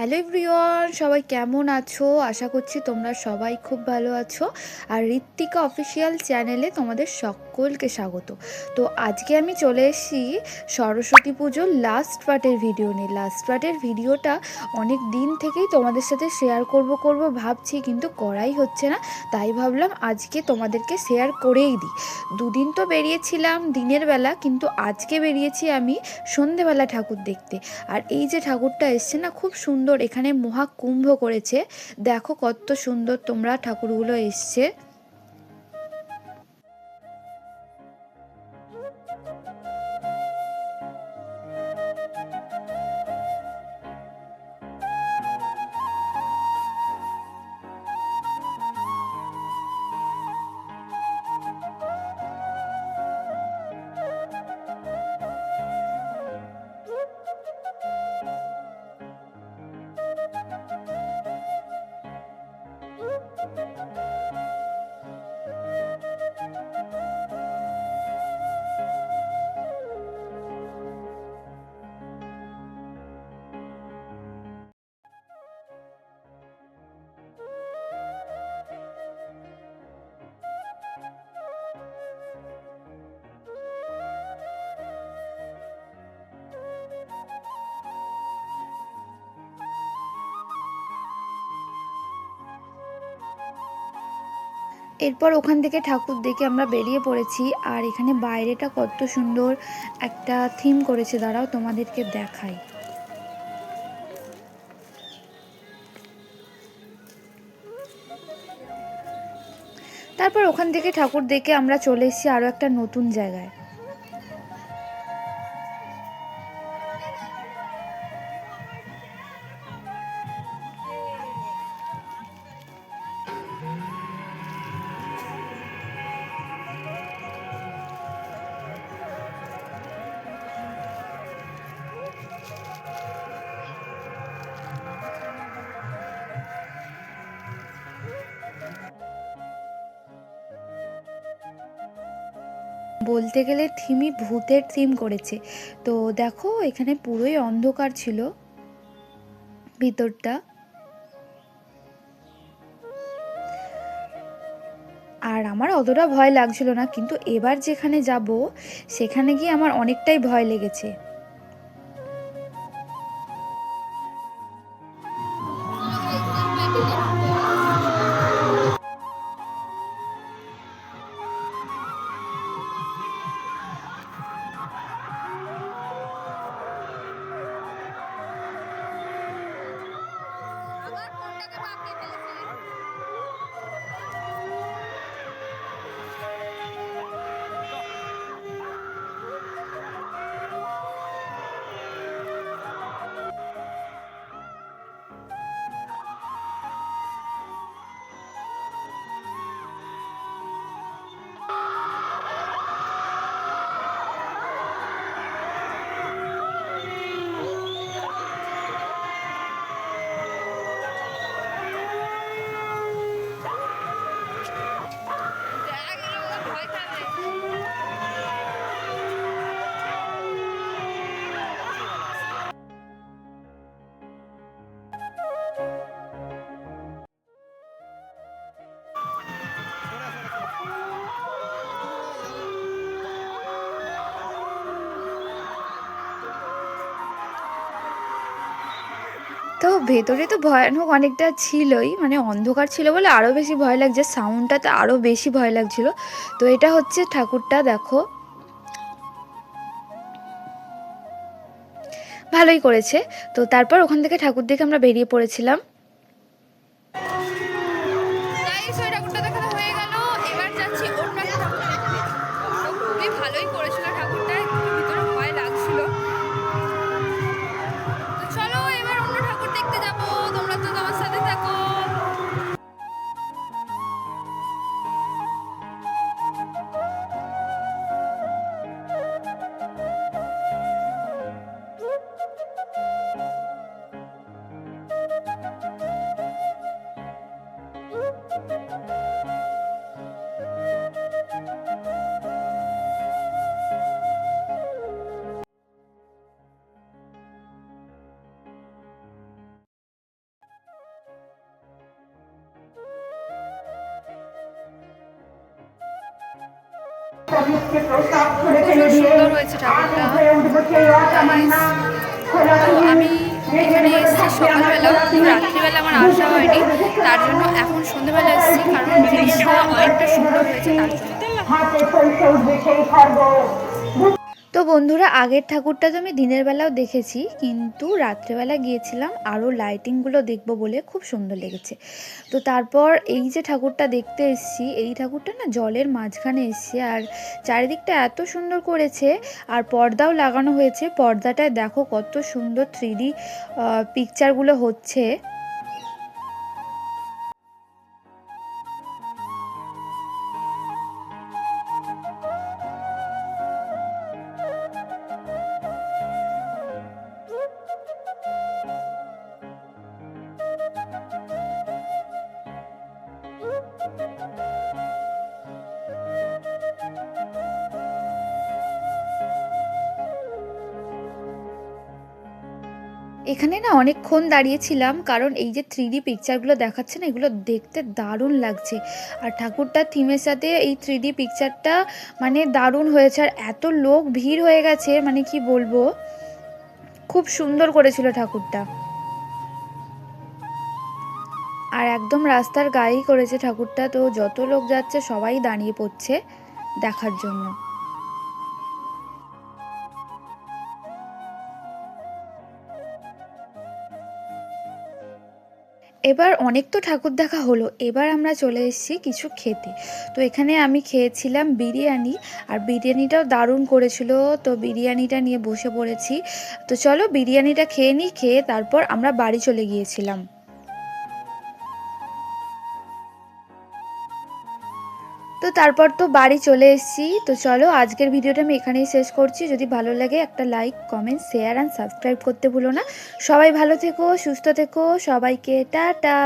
Hello everyone, সবাই কেমন আছো? আশা করছি তোমরা সবাই খুব ভালো আছো। আর ঋত্বিকা অফিসিয়াল চ্যানেলে তোমাদের সকলকে স্বাগত। তো আজকে আমি চলে এসেছি সরস্বতী পুজোর লাস্ট পার্টের ভিডিও নিয়ে। লাস্ট পার্টের ভিডিওটা অনেক দিন থেকেই তোমাদের সাথে শেয়ার করব করব, ভাবছি, কিন্তু করাই হচ্ছে না। তাই ভাবলাম আজকে তোমাদেরকে শেয়ার করেই দিই। দুদিন তো বেরিয়েছিলাম দিনের বেলা, কিন্তু আজকে বেরিয়েছি আমি সন্ধেবেলা ঠাকুর দেখতে। আর এই যে ঠাকুরটা এসছে না, খুব সুন্দর, এখানে মহাকুম্ভ করেছে। দেখো কত সুন্দর তোমরা ঠাকুরগুলো এসছে। এরপর ওখান থেকে ঠাকুর দেখে আমরা বেরিয়ে পড়েছি, আর এখানে বাইরেটা কত সুন্দর একটা থিম করেছে। দাঁড়াও, তোমাদেরকে দেখাই। তারপর ওখান থেকে ঠাকুর দেখে আমরা চলে এসেছি আরও একটা নতুন জায়গায়। বলতে গেলে থিমই ভূতের থিম করেছে। তো দেখো, এখানে পুরোই অন্ধকার ছিল। ভিতরটা। আর আমার অতটা ভয় লাগছিল না, কিন্তু এবার যেখানে যাব, সেখানে গিয়ে আমার অনেকটাই ভয় লেগেছে। তো ভেতরে তো ভয়ানক অনেকটা ছিলই মানে অন্ধকার ছিল বলে আরও বেশি ভয় লাগছে সাউন্ডটাতে আরও বেশি ভয় লাগছিল। তো এটা হচ্ছে ঠাকুরটা, দেখো। ভালোই করেছে। তো তারপর ওখান থেকে ঠাকুর দেখে আমরা বেরিয়ে পড়েছিলাম। গাইস ওই সুন্দর হয়েছে ঠাকুরটা। তো আমি এখানে এসেছি সকালবেলা রাত্রিবেলা আমার আসা হয়নি। তার জন্য এখন সন্ধ্যেবেলা এসেছি কারণ জিনিসটা অনেকটা সুন্দর হয়েছে তার জন্য। তো বন্ধুরা, আগের ঠাকুরটা তো আমি দিনের বেলাও দেখেছি, কিন্তু রাত্রেবেলা গিয়েছিলাম, আরও লাইটিংগুলো দেখব বলে খুব সুন্দর লেগেছে। তো তারপর এই যে ঠাকুরটা দেখতে এসেছি, এই ঠাকুরটা না জলের মাঝখানে এসছে, আর চারিদিকটা এত সুন্দর করেছে, আর পর্দাও লাগানো হয়েছে। পর্দাটায় দেখো কত সুন্দর থ্রি পিকচারগুলো হচ্ছে। এখানে না অনেকক্ষণ দাঁড়িয়েছিলাম, কারণ এই যে থ্রি ডি পিকচারগুলো দেখাচ্ছে না, এগুলো দেখতে দারুণ লাগছে। আর ঠাকুরটার থিমের সাথে এই থ্রি ডি পিকচারটা মানে দারুণ হয়েছে, আর এত লোক, ভিড় হয়ে গেছে মানে কি বলব? খুব সুন্দর করেছিল ঠাকুরটা আর একদম রাস্তার গায়েই করেছে ঠাকুরটা তো যত লোক যাচ্ছে সবাই দাঁড়িয়ে পড়ছে দেখার জন্য। এবার অনেক তো ঠাকুর দেখা হলো, এবার আমরা চলে এসেছি কিছু খেতে। তো এখানে আমি খেয়েছিলাম বিরিয়ানি, আর বিরিয়ানিটাও দারুণ করেছিল, তো বিরিয়ানিটা নিয়ে বসে পড়েছি। তো চলো বিরিয়ানিটা খেয়ে নিই, খেয়ে তারপর আমরা বাড়ি চলে গিয়েছিলাম। তারপর তো বাড়ি চলে এসেছি। তো চলো আজকের ভিডিওটা আমি এখানেই শেষ করছি। যদি ভালো লাগে একটা like, comment share and subscribe করতে ভুলো না। সবাই ভালো থেকো, সুস্থ থেকো, সবাইকে টাটা।